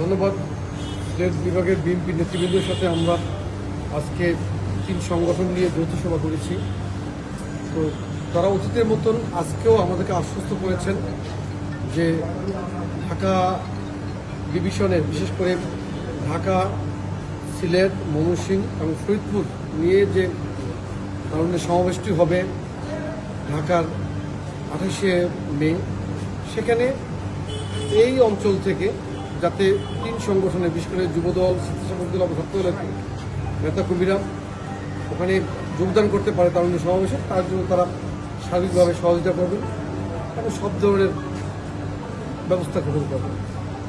ধন্যবাদ। সিলেট বিভাগের বিএনপি নেতৃবৃন্দের সাথে আমরা আজকে তিন সংগঠন নিয়ে যৌথ সভা করেছি। তো তারা অতীতের মতন আজকেও আমাদেরকে আশ্বস্ত করেছেন যে ঢাকা ডিভিশনের, বিশেষ করে ঢাকা সিলেট, ময়মনসিংহ এবং ফরিদপুর নিয়ে যে ধরনের সমাবেশটি হবে ঢাকার আঠাশে মে, সেখানে এই অঞ্চল থেকে যাতে তিন সংগঠনে বিশেষ করে যুবদল স্বেচ্ছাসেবক দল নেতা কর্মীরা ওখানে যোগদান করতে পারে তার সমাবেশে তার জন্য তারা সার্বিকভাবে সহযোগিতা করবেন এবং সব ধরনের ব্যবস্থা গ্রহণ করবেন।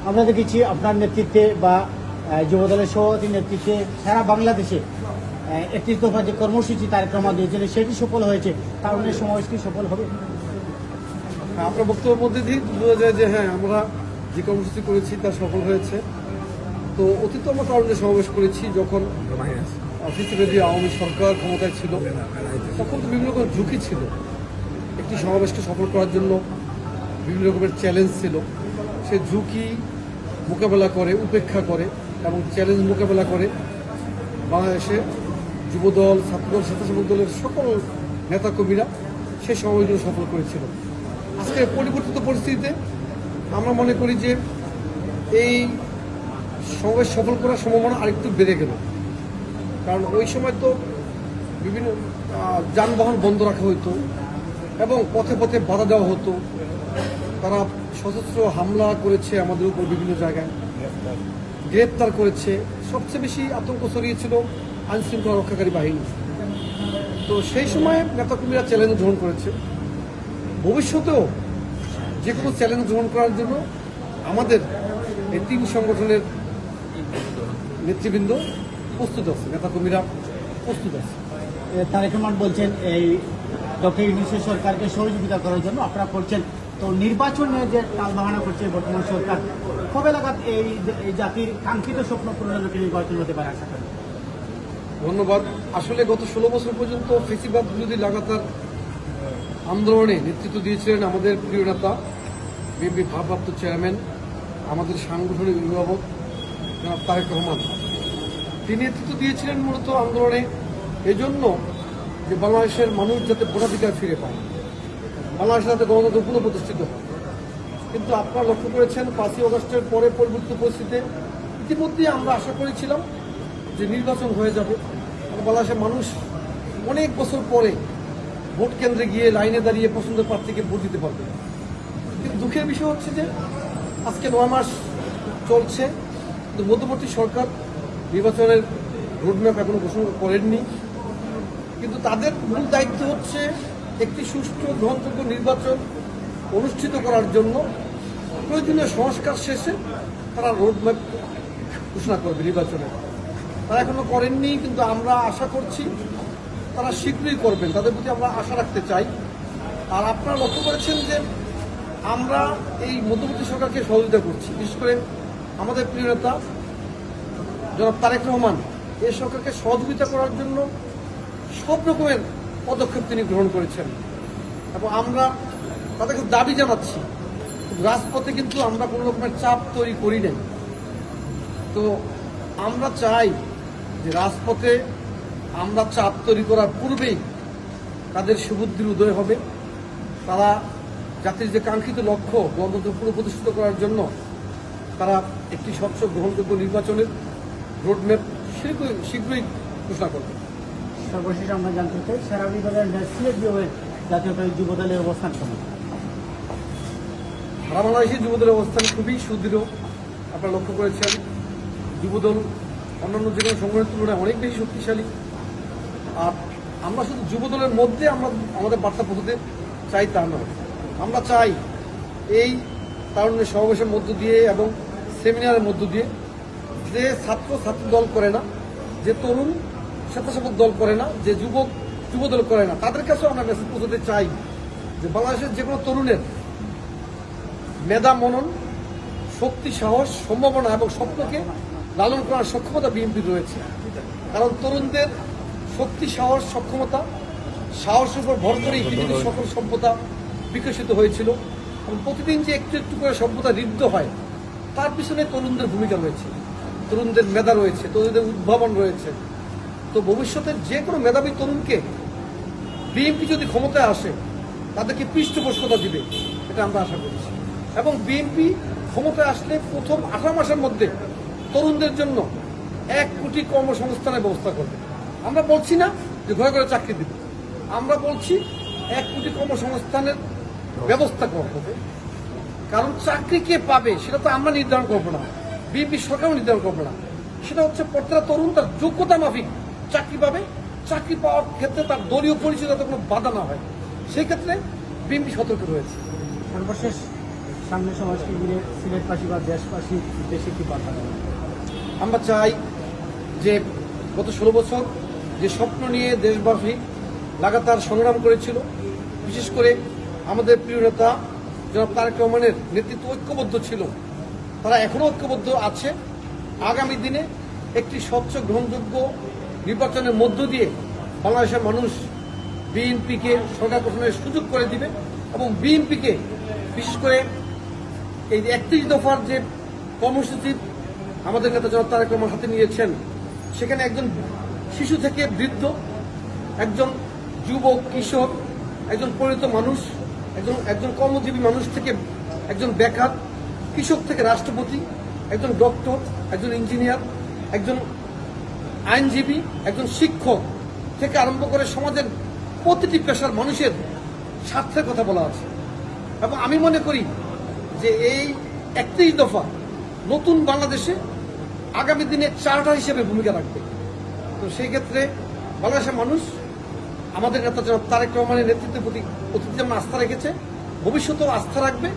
আমরা দেখেছি আপনার নেতৃত্বে বা যুবদলের সভাপতি নেতৃত্বে সারা বাংলাদেশে একত্রিশ দফা যে কর্মসূচি তারেক দিয়েছিল সেটি সফল হয়েছে। তার তারুণের সমাবেশ কি সফল হবে? আমরা বক্তব্যের মধ্যে বোঝা যায় যে হ্যাঁ আমরা যে কর্মসূচি করেছি তা সফল হয়েছে। তো অতীত আমরা কারণে সমাবেশ করেছি যখন ফিসিবেদি আওয়ামী সরকার ক্ষমতায় ছিল। তখন তো বিভিন্ন রকম ঝুঁকি ছিল। একটি সমাবেশকে সফল করার জন্য বিভিন্ন রকমের চ্যালেঞ্জ ছিল। সে ঝুঁকি মোকাবেলা করে, উপেক্ষা করে এবং চ্যালেঞ্জ মোকাবেলা করে বাংলাদেশে যুবদল, ছাত্রদল স্বেচ্ছাসেবক দলের সকল নেতাকর্মীরা সেই সমাবেশগুলো সফল করেছিল। আজকে পরিবর্তিত পরিস্থিতিতে আমরা মনে করি যে এই সমাবেশ সফল করার সম্ভাবনা আরেকটু বেড়ে গেল। কারণ ওই সময় তো বিভিন্ন যানবাহন বন্ধ রাখা হতো এবং পথে পথে বাধা দেওয়া হতো। তারা সশস্ত্র হামলা করেছে আমাদের উপর বিভিন্ন জায়গায়। গ্রেপ্তার করেছে। সবচেয়ে বেশি আতঙ্ক ছড়িয়েছিল আইন শৃঙ্খলা রক্ষাকারী বাহিনী। তো সেই সময় নেতাকর্মীরা চ্যালেঞ্জ গ্রহণ করেছে। ভবিষ্যতেও যে কোনো চ্যালেঞ্জ গ্রহণ করার জন্য আমাদের এই তিন সংগঠনের নেতৃবৃন্দ প্রস্তুত আছে নেতাকর্মীরা প্রস্তুত আছে। তারেক রহমান বলছেন এই ডক্টর ইউনিসের সরকারকে সহযোগিতা করার জন্য আপনারা করছেন। তো নির্বাচনে যে টালবাহানা করছে বর্তমান সরকার কবে লাগাত এই জাতির কাঙ্ক্ষিত স্বপ্ন পূরণের লক্ষ্যে নির্বাচন হতে পারে আশা করেন ধন্যবাদ। আসলে গত ষোলো বছর পর্যন্ত ফেসিবাদ বিরোধী লাগাতার আন্দোলনে নেতৃত্ব দিয়েছিলেন আমাদের প্রিয় নেতা বিএনপি ভারপ্রাপ্ত চেয়ারম্যান, আমাদের সাংগঠনিক অভিভাবক জনাব তারেক রহমান। তিনি নেতৃত্ব দিয়েছিলেন মূলত আন্দোলনে এজন্য যে বাংলাদেশের মানুষ যাতে ভোটাধিকার ফিরে পায় বাংলাদেশের যাতে গণতন্ত্র পুনঃ প্রতিষ্ঠিত হয়। কিন্তু আপনারা লক্ষ্য করেছেন, পাঁচই অগস্টের পরে পরিবর্তিত পরিস্থিতিতে ইতিমধ্যেই আমরা আশা করেছিলাম যে নির্বাচন হয়ে যাবে। বাংলাদেশের মানুষ অনেক বছর পরে ভোট কেন্দ্রে গিয়ে লাইনে দাঁড়িয়ে পছন্দের প্রার্থীকে ভোট দিতে পারবে কিন্তু দুঃখের বিষয় হচ্ছে যে আজকে নয় মাস চলছে, কিন্তু মধ্যবর্তী সরকার নির্বাচনের রোডম্যাপ এখনও ঘোষণা করেননি। কিন্তু তাদের মূল দায়িত্ব হচ্ছে একটি সুষ্ঠু, গ্রহণযোগ্য নির্বাচন অনুষ্ঠিত করার জন্য প্রয়োজনীয় সংস্কার শেষে তারা রোডম্যাপ ঘোষণা করবে নির্বাচনে তারা এখনও করেননি, কিন্তু আমরা আশা করছি তারা শীঘ্রই করবেন। তাদের প্রতি আমরা আশা রাখতে চাই। আর আপনারা লক্ষ্য করেছেন যে আমরা এই মধ্যবর্তী সরকারকে সহযোগিতা করছি। বিশেষ করে আমাদের প্রিয় নেতা, জনাব তারেক রহমান এই সরকারকে সহযোগিতা করার জন্য সব রকমের পদক্ষেপ তিনি গ্রহণ করেছেন। এবং আমরা তাদেরকে দাবি জানাচ্ছি, রাজপথে কিন্তু আমরা কোনো রকমের চাপ তৈরি করি নাই। তো আমরা চাই যে রাজপথে আমরা চাপ তৈরি করার পূর্বেই তাদের সুবুদ্ধির উদয় হবে। তারা জাতির যে কাঙ্ক্ষিত লক্ষ্য গণতন্ত্র পুরো প্রতিষ্ঠিত করার জন্য তারা একটি স্বচ্ছ গ্রহণযোগ্য নির্বাচনের রোডম্যাপ শীঘ্রই শীঘ্রই ঘোষণা করবে। সর্বশেষ আমরা জানতে চাই সারা বিভাগের সিলেট বিভাগের জাতীয়তাবাদী যুব দলের অবস্থান কেমন? সারা বাংলাদেশের যুবদলের অবস্থান খুবই সুদৃঢ়। আপনারা লক্ষ্য করেছেন যুবদল অন্যান্য যে কোনো সংগঠনের তুলনায় অনেক বেশি শক্তিশালী। আর আমরা শুধু যুবদলের মধ্যে আমরা, আমাদের বার্তা পৌঁছতে চাই তা নয়। আমরা চাই এই তারুণ্যের সমাবেশের মধ্য দিয়ে এবং সেমিনারের মধ্য দিয়ে যে ছাত্র ছাত্র দল করে না, যে তরুণ স্বেচ্ছাসেবক দল করে না, যে যুবক যুব দল করে না, তাদের কাছেও আমরা মেসেজ পৌঁছতে চাই যে বাংলাদেশের যে কোনো তরুণের মেধা, মনন, শক্তি, সাহস, সম্ভাবনা এবং স্বপ্নকে লালন করার সক্ষমতা বিএনপির রয়েছে। কারণ তরুণদের শক্তি সাহস সক্ষমতা সাহসের উপর ভর করেই পৃথিবীর সকল সভ্যতা বিকশিত হয়েছিল এবং প্রতিদিন যে একটু একটু করে সভ্যতা ঋদ্ধ হয় তার পিছনে তরুণদের ভূমিকা রয়েছে তরুণদের মেধা রয়েছে তরুণদের উদ্ভাবন রয়েছে। তো ভবিষ্যতের যে কোনো মেধাবী তরুণকে বিএনপি যদি ক্ষমতায় আসে তাদেরকে পৃষ্ঠপোষকতা দিবে এটা আমরা আশা করছি। এবং বিএনপি ক্ষমতায় আসলে প্রথম আঠারো মাসের মধ্যে তরুণদের জন্য এক কোটি কর্মসংস্থানের ব্যবস্থা করবে। আমরা বলছি না যে ঘরে ঘরে চাকরি দিবে। আমরা বলছি এক কোটি কর্মসংস্থানের ব্যবস্থা করবে কারণ চাকরি কে পাবে সেটা তো আমরা নির্ধারণ করব না। বিএনপি সরকারও নির্ধারণ করবে না। সেটা হচ্ছে প্রত্যেকটা তরুণ তার যোগ্যতা মাফিক। চাকরি পাবে। চাকরি পাওয়ার ক্ষেত্রে তার দলীয় পরিচয় যাতে কোনো বাধা না হয়। সেই ক্ষেত্রে বিএনপি সতর্ক রয়েছে। সর্বশেষ সামনে সমাজকে ঘিরে সিলেটবাসী বা দেশবাসী উদ্দেশ্যে কি দেবেন? আমরা চাই যে গত ষোলো বছর যে স্বপ্ন নিয়ে দেশবাসী লাগাতার সংগ্রাম করেছিল, বিশেষ করে আমাদের প্রিয় নেতা জনাব তারেক রহমানের নেতৃত্ব ঐক্যবদ্ধ ছিল, তারা এখনও ঐক্যবদ্ধ আছে। আগামী দিনে একটি স্বচ্ছ, গ্রহণযোগ্য নির্বাচনের মধ্য দিয়ে বাংলাদেশের মানুষ বিএনপিকে সরকার গঠনের সুযোগ করে দিবে এবং বিএনপিকে বিশেষ করে এই একত্রিশ দফার যে কর্মসূচি আমাদের নেতা জনাব তারেক রহমান হাতে নিয়েছেন, সেখানে একজন শিশু থেকে বৃদ্ধ, একজন যুবক, কিশোর, একজন পরিণত মানুষ, একজন একজন কর্মজীবী মানুষ থেকে একজন বেকার, কৃষক থেকে রাষ্ট্রপতি, একজন ডক্টর, একজন ইঞ্জিনিয়ার, একজন আইনজীবী, একজন শিক্ষক থেকে আরম্ভ করে সমাজের প্রতিটি পেশার মানুষের স্বার্থের কথা বলা আছে। এবং আমি মনে করি যে এই একত্রিশ দফা নতুন বাংলাদেশে আগামী দিনে চার্টার হিসেবে ভূমিকা রাখবে। তো সেই ক্ষেত্রে বাংলাদেশের মানুষ, আমাদের নেতা জনাব তারেক রহমানের নেতৃত্বের প্রতি অতীতে যেমন আস্থা রেখেছে। ভবিষ্যতেও আস্থা রাখবে।